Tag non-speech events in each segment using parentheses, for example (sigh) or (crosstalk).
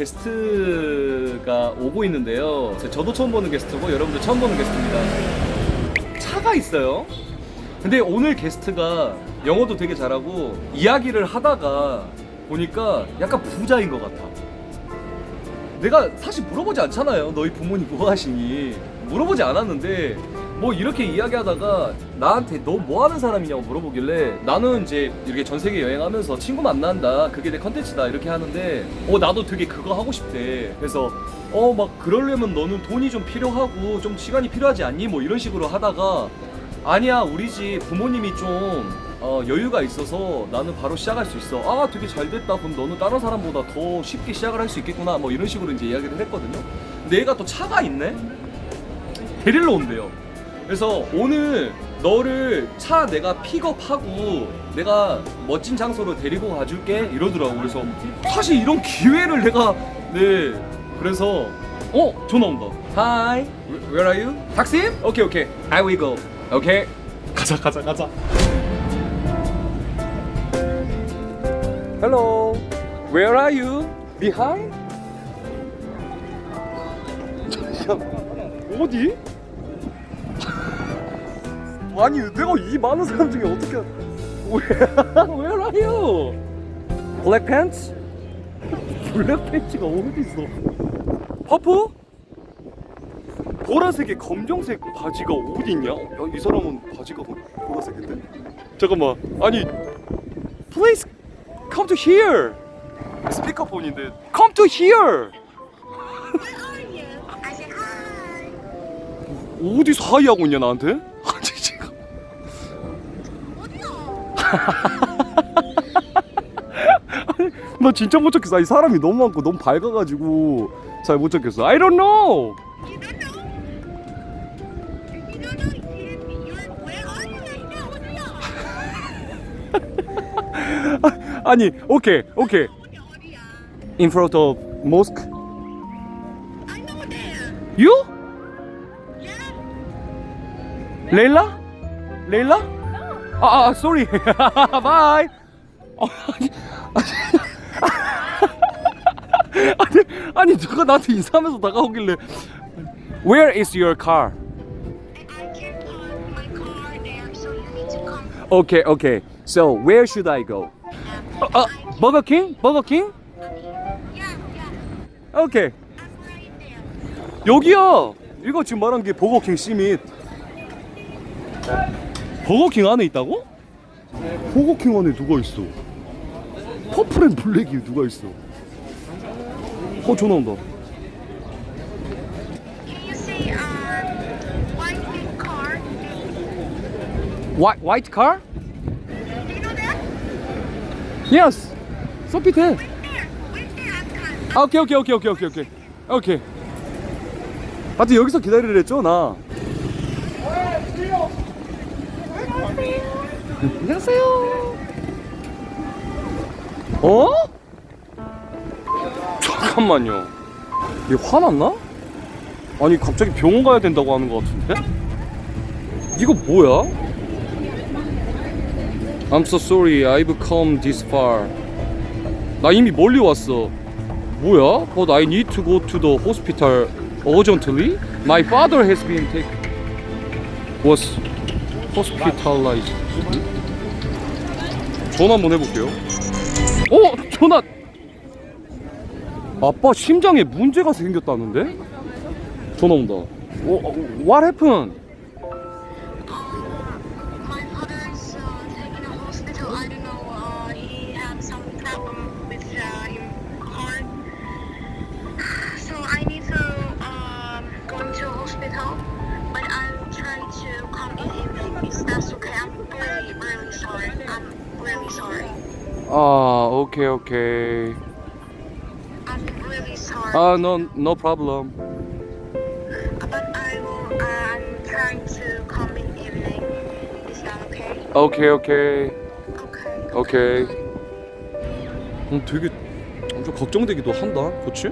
게스트가 오고 있는데요. 저도 처음 보는 게스트고 여러분들 처음 보는 게스트입니다. 차가 있어요. 근데 오늘 게스트가 영어도 되게 잘하고 이야기를 하다가 보니까 약간 부자인 것 같아. 내가 사실 물어보지 않잖아요. 너희 부모님 뭐 하시니? 물어보지 않았는데 뭐 이렇게 이야기하다가 나한테 너 뭐 하는 사람이냐고 물어보길래 나는 이제 이렇게 전 세계 여행하면서 친구 만난다. 그게 내 컨텐츠다. 이렇게 하는데 어 나도 되게 그거 하고 싶대. 그래서 어 막 그러려면 너는 돈이 좀 필요하고 좀 시간이 필요하지 않니? 뭐 이런 식으로 하다가 아니야 우리 집 부모님이 좀 어, 여유가 있어서 나는 바로 시작할 수 있어. 아, 되게 잘 됐다. 그럼 너는 다른 사람보다 더 쉽게 시작을 할 수 있겠구나. 뭐 이런 식으로 이제 이야기를 했거든요. 근데 얘가 또 차가 있네? 데리러 온대요. 그래서 오늘 너를 차 내가 픽업하고 내가 멋진 장소로 데리고 가줄게 이러더라고. 그래서 사실 이런 기회를 내가 네 그래서 어 전화 온다. Hi, where are you? taksim? 오케이 오케이. I will go. 오케이. 가자 가자 가자. Hello, where are you? Behind? (laughs) 어디? 아니 내가 이 많은 사람 중에 어떻게 Where, (laughs) where are you? Black pants? 블랙 팬츠가 어디 있어? 퍼프? 보라색에 검정색 바지가 어디 있냐? 야, 이 사람은 바지가 보- 보라색인데? 잠깐만 아니 Please come to here 스피커폰인데 Come to here I said hi. 어디서 하이하고 있냐 나한테? 아니 지금 나 진짜 못 찾겠어. 이 사람이 너무 많고 너무 밝아가지고 잘 못 찾겠어. I don't know. You don't know? You don't know? You, you're, where are you right now? 어디야? 아니, 오케이, 오케이. 어디야? 어디야? In front of mosque. I know there. You? Yeah. 레일라? 레일라? 아, 아, sorry. Bye. 어, 아니, 아니, 누가 나한테 인사하면서 다가오길래 Where is your car? Okay, okay. So where should I go? 어, 어, 킹? Yeah, yeah. 오케이. I'm right there. 여기야. 이거 지금 말한 게 버거킹 시밋. 버거킹 안에 있다고? 버거킹 안에 누가 있어? 퍼플 앤 블랙이 누가 있어? 어 전화 온다. Um white? White car? Yes. I'm coming. 아 오케이 오케이 오케이 오케이 오케이 오케이 오케이. 하여튼 여기서 기다리랬죠 나. 안녕하세요. 어? 잠깐만요. 얘 화났나? 아니 갑자기 병원 가야 된다고 하는 것 같은데? 이거 뭐야? I'm so sorry. I've come this far. 나 이미 멀리 왔어. 뭐야? But I need to go to the hospital urgently. My father has been taken. Was hospitalized. 전화 한번 해볼게요. 어, 전화. 아빠 심장에 문제가 생겼다는데? 전화 온다. 어, 어, what happened? 아, 오케이, 오케이. I'm really sorry. 아, no, no problem. but I will. I'm trying to come in evening. Is that okay? 오케이, 오케이. Okay. 오케이. 어, 되게 엄청 걱정되기도 한다. 그렇지?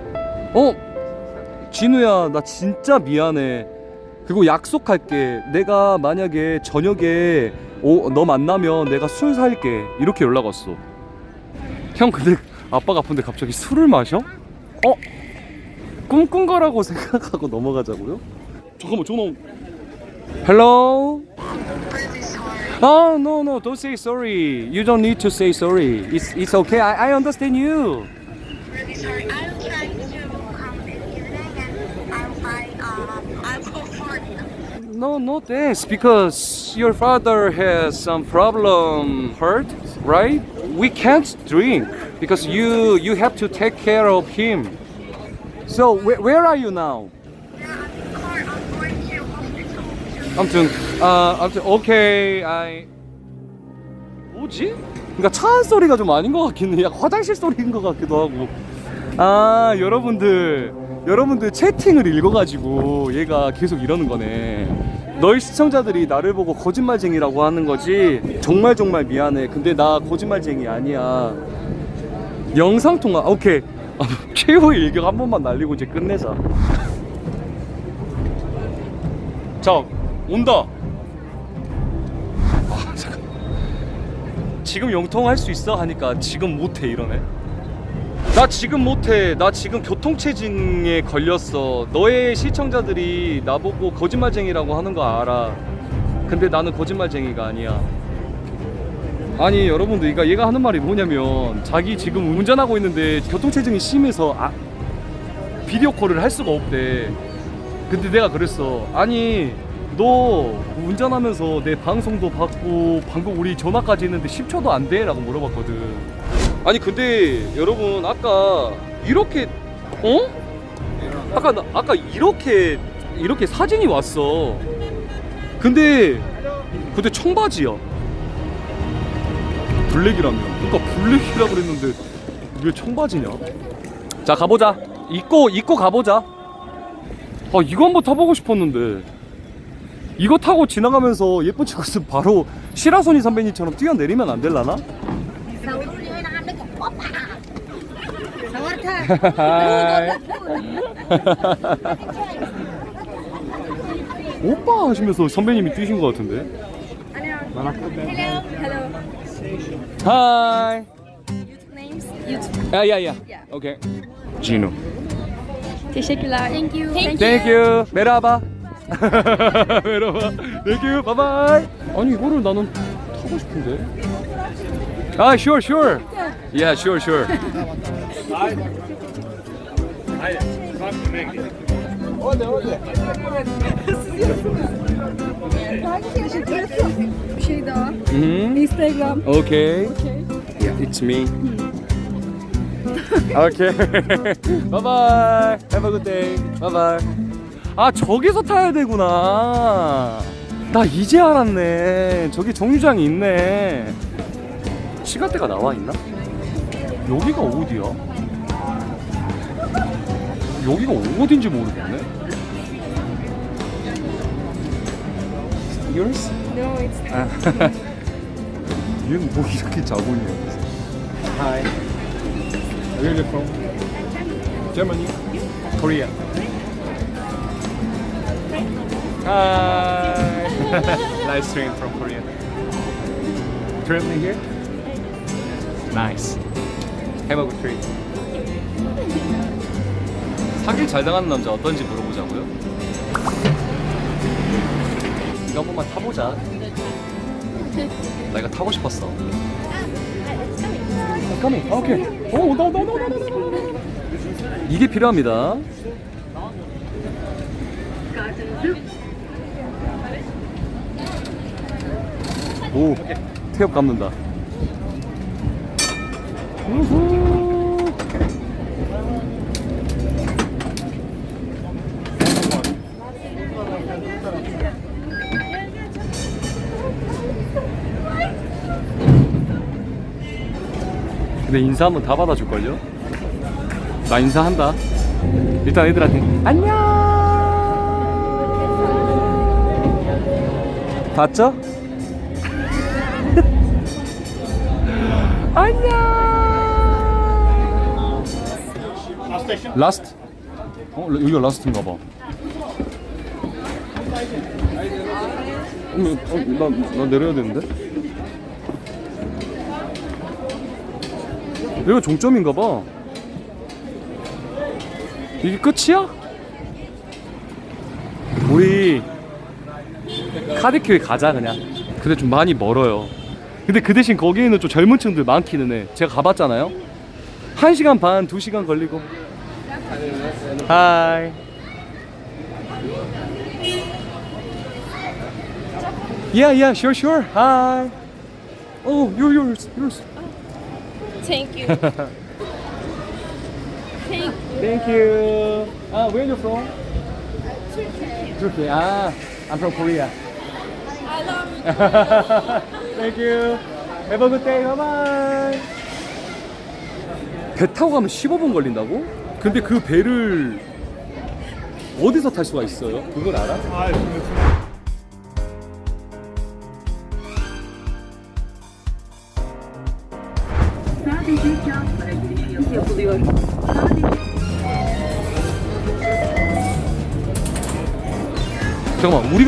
어? 진우야, 나 진짜 미안해. 그리고 약속할게. 내가 만약에 저녁에 오, 너 만나면 내가 술 살게. 이렇게 연락 왔어. 형 근데 아빠가 아픈데 갑자기 술을 마셔? 어? 꿈꾼 거라고 생각하고 넘어가자고요? 잠깐만 전화 온- Hello? Oh no no don't say sorry you don't need to say sorry it's it's okay I, I understand you No, no thanks. Because your father has some problem hurt, right? We can't drink because you you have to take care of him. So where, where are you now? Yeah, I'm in the car. I'm going to hospital. to- 아무튼 아 아무튼 오케이 I 뭐지? 그러니까 차 한 소리가 좀 아닌 것 같긴 해. 약간 화장실 소리인 것 같기도 하고. 아 여러분들 여러분들 채팅을 읽어가지고 얘가 계속 이러는 거네. 너희 시청자들이 나를 보고 거짓말쟁이라고 하는 거지. 정말 정말 미안해. 근데 나 거짓말쟁이 아니야. 영상 통화 오케이. (laughs) 아, 최후 일격 한 번만 날리고 이제 끝내자. 자 온다. 아 잠깐. 지금 영통할 수 있어 하니까 지금 못해 이러네. 나 지금 못해. 나 지금 교통체증에 걸렸어. 너의 시청자들이 나보고 거짓말쟁이라고 하는 거 알아. 근데 나는 거짓말쟁이가 아니야. 아니 여러분들 그러니까 얘가 하는 말이 뭐냐면 자기 지금 운전하고 있는데 교통체증이 심해서 아, 비디오 콜을 할 수가 없대. 근데 내가 그랬어. 아니 너 운전하면서 내 방송도 받고 방금 우리 전화까지 했는데 10초도 안 돼? 라고 물어봤거든. 아니 근데 여러분 아까 이렇게 어? 아까 나, 아까 이렇게 이렇게 사진이 왔어. 근데 근데 청바지야. 블랙이라며. 그러니까 블랙이라 그랬는데 왜 청바지냐? 자 가보자. 입고 입고 가보자. 아 이거 한번 타보고 싶었는데 이거 타고 지나가면서 예쁜 친구 있으면 바로 시라소니 선배님처럼 뛰어내리면 안 될라나? 오빠 하시면서 선배님이 뛰신 것 같은데 Hello, hello. YouTube names? YouTube. 야야야 오케이 진우 Teşekkürler. Thank you. Thank 땡큐 메라바 메라바 땡큐 바이바이 아니 이거를 나는 타고 싶은데 아 sure sure yeah sure sure Bir şey daha. 음 Instagram. okay Okay. yeah it's me okay bye bye have a good day bye bye 아 저기서 타야 되구나 나 이제 알았네 저기 정류장이 있네 시간대가 나와 있나? 여기가 어디야? 여기가 어딘지 모르겠네 Yours? No, it's 아, 얘는 뭐 이렇게 자고 있냐? Hi. Where are you from? Germany. Korea. Hi. Live stream from Korea. Currently here. Nice. Have a good trip. 사길 잘 당하는 남자 어떤지 물어보자고요? 이거 한 번만 타보자. 나 이거 타고 싶었어. 까미. 오케이. 오, 나, 나, 나, 나, 나, 나. 이게 필요합니다. 오, 태엽 감는다. 우후. 근데 인사 한번 다 받아줄걸요? 나 인사한다. 일단 애들한테 안녕. 봤죠? (laughs) 안녕. 라스트? 어 여기가 라스트인가 봐. 어, 어, 나, 나 내려야 되는데? 여기가 종점인가 봐. 이게 끝이야? 우리 카드큐에 가자 그냥. 근데 좀 많이 멀어요. 근데 그 대신 거기에는 좀 젊은 층들 많기는 해. 제가 가봤잖아요. 1시간 반, 2시간 걸리고. 하이. Yeah, yeah, sure, sure. Hi. Oh, you're yours, yours. Thank you. Thank Thank you. Ah, where you from? Turkey. Ah, I'm from Korea. I love you. Thank you. Have a good day. Bye bye. 배 타고 가면 15분 걸린다고? 근데 그 배를 어디서 탈 수가 있어요? 그걸 알아? 잠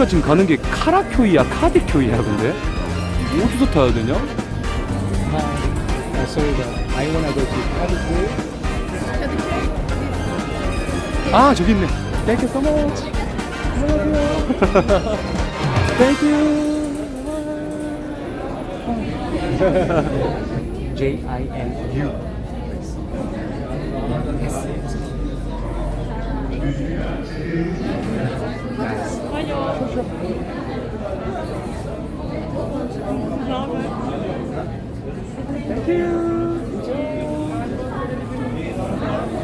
우리가 지금 가는 게 카라쿄이야, 카드쿄이야, 근데? 어디서 타야 되냐? Uh, sorry, but I wanna go to Kadıköy. 아 저기 있네. Thank you so much. Thank you. J I N U.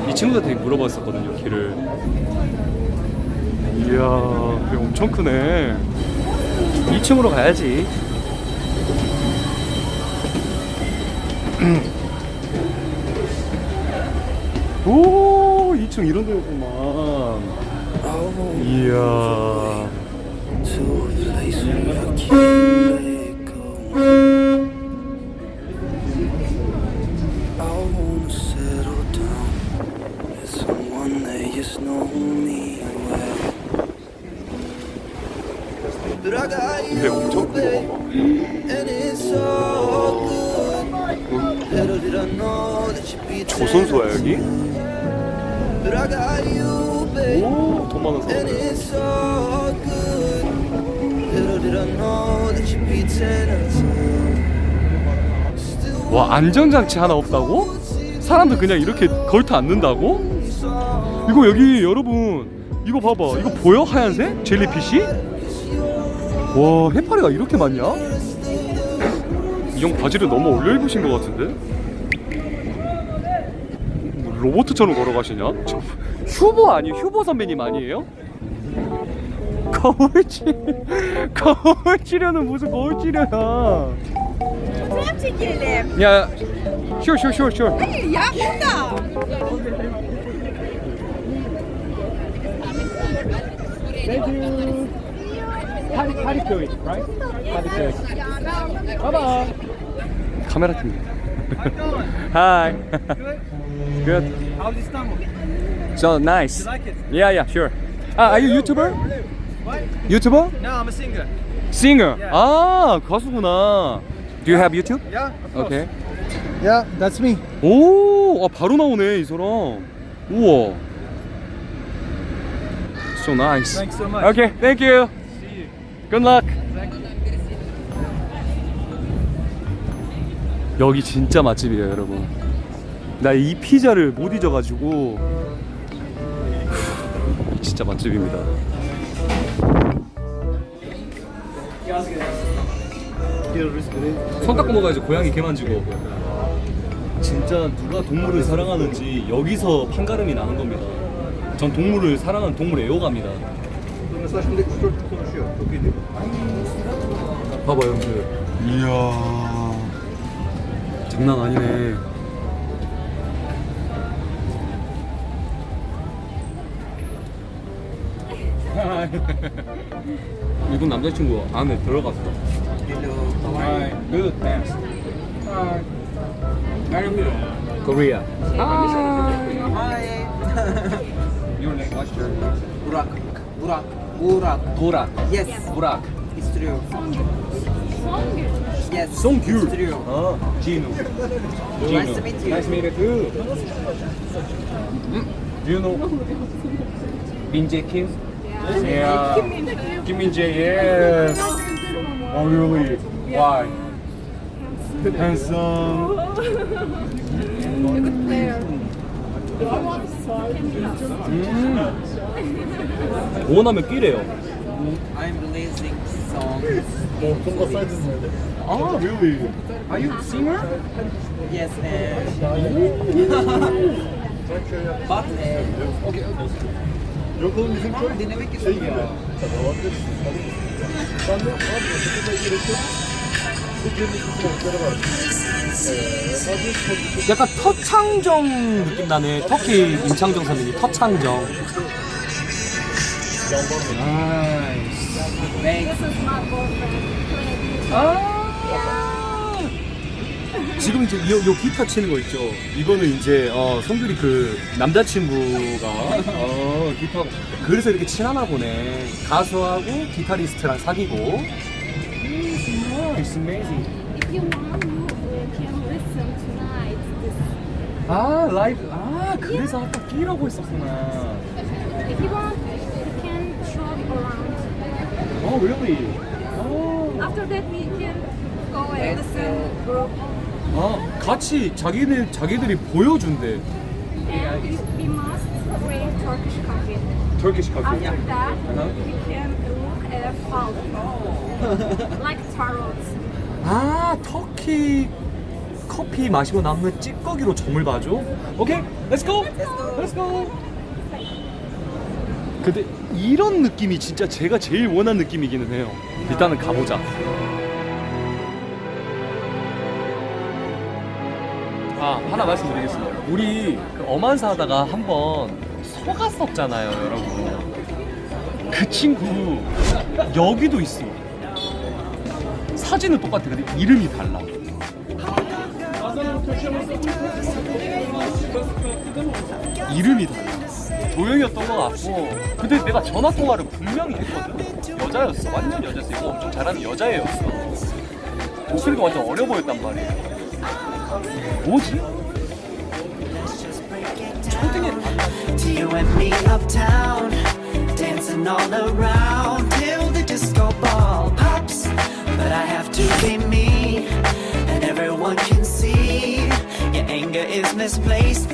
이 친구들한테 물어봤었거든요 길을. 이야, 배 엄청 크네. 2층으로 가야지. (clears throat) 오, 2층 이런 데였구만. 이야. 근데 엄청 be 조선소야 여기? 오, 돈 많은 and 사람. it's so good. Little did I know that you'd be ten out of ten. Still 와 안전장치 하나 없다고? 사람들 그냥 이렇게 걸터 앉는다고? 이거 여기 여러분 이거 봐봐 이거 보여 하얀색 젤리피시? 와 해파리가 이렇게 많냐? 이 형 바지를 너무 올려 입으신 것 같은데? 뭐 로봇처럼 걸어가시냐? 저 휴보 아니에요? 휴보 선배님 아니에요? 거울 치 거울 치료는 무슨 거울 치료야? Fotoğraf çekelim. 야, sure, sure, sure, sure. Hayır ya burada. Thank you. Kad- Kadıköy, right? Kadıköy. Bye bye. 카메라 팀. Hi. Good. How's Istanbul? So nice. like it? Yeah, yeah, sure. Ah, are you YouTuber? What? YouTuber? No, I'm a singer. Singer. Yeah. 아, 가수구나. Do you have YouTube? Yeah, of course. Okay. Yeah, that's me. 오, 아, 바로 나오네, 이 사람. 우와. So nice. Thanks so much. Okay, thank you. See you. Good luck. You. 여기 진짜 맛집이에요, 여러분. 나 이 피자를 못 잊어가지고 후, 진짜 맛집입니다. 손 닦고 먹어야지 고양이 개 만지고. 진짜 누가 동물을 사랑하는지 여기서 판가름이 나는 겁니다. 전 동물을 사랑하는 동물 애호가입니다. 봐봐요, 형들. 이야. 장난 아니네. 이분 남자친구 안에 들어갔어. Hi. Good, thanks. Hi. Very good. Korea. Hi. Your name, what's your name? Burak. Burak. Burak. 보락. Yes. 보락. It's true. Yes. 송귤. Studio. 아, 진우. Nice to meet you. Nice to meet you too. Do you know Min Jae Kim? Yeah. Kim Min Jae, yes. Oh really? Why? Handsome. 음. 원하면 끼래요. I'm releasing song. 아, really? Are you singer? Yes, and but uh, okay. okay. 약간 터창정 느낌 나네. 터키 임창정 선배님 터창정. Wait. 지금 이제 요, 요 기타 치는 거 있죠. 이거는 이제 어, 성규리 그 남자친구가 어, 기타 그래서 이렇게 친하나 보네. 가수하고 기타리스트랑 사귀고. It's amazing. If you want, you can listen tonight. This. 아 라이브 아 그래서 아까 끼라고 했었구나. If you want, you can show around. 어 really? 어. After that, we can go and listen group. 아 같이 자기들 자기들이 보여준대. And you, we must drink Turkish coffee. 터키시 After 카페. that, Uh-huh. we can look at fountain. like tarots. 아 터키 커피 마시고 남는 찌꺼기로 점을 봐줘? 오케이, 렛츠 고! 렛츠 고! 근데 이런 느낌이 진짜 제가 제일 원하는 느낌이기는 해요. 일단은 가보자. 아 하나 말씀드리겠습니다. 우리 그 엄한사 하다가 한번 속았었잖아요, 여러분. 그 친구 여기도 있어. 사진은 똑같아. 근데 이름이 달라. 이름이 달라. 도영이었던 것 같고. 근데 내가 전화 통화를 분명히 했거든. 여자였어. 완전 여자였어. 이거 엄청 잘하는 여자애였어. 목소리가 완전 어려 보였단 말이야. 뭐지? 초등에 to you and me uptown, dancing all around till the disco ball pops. But I have to be me, and everyone can see your anger is misplaced.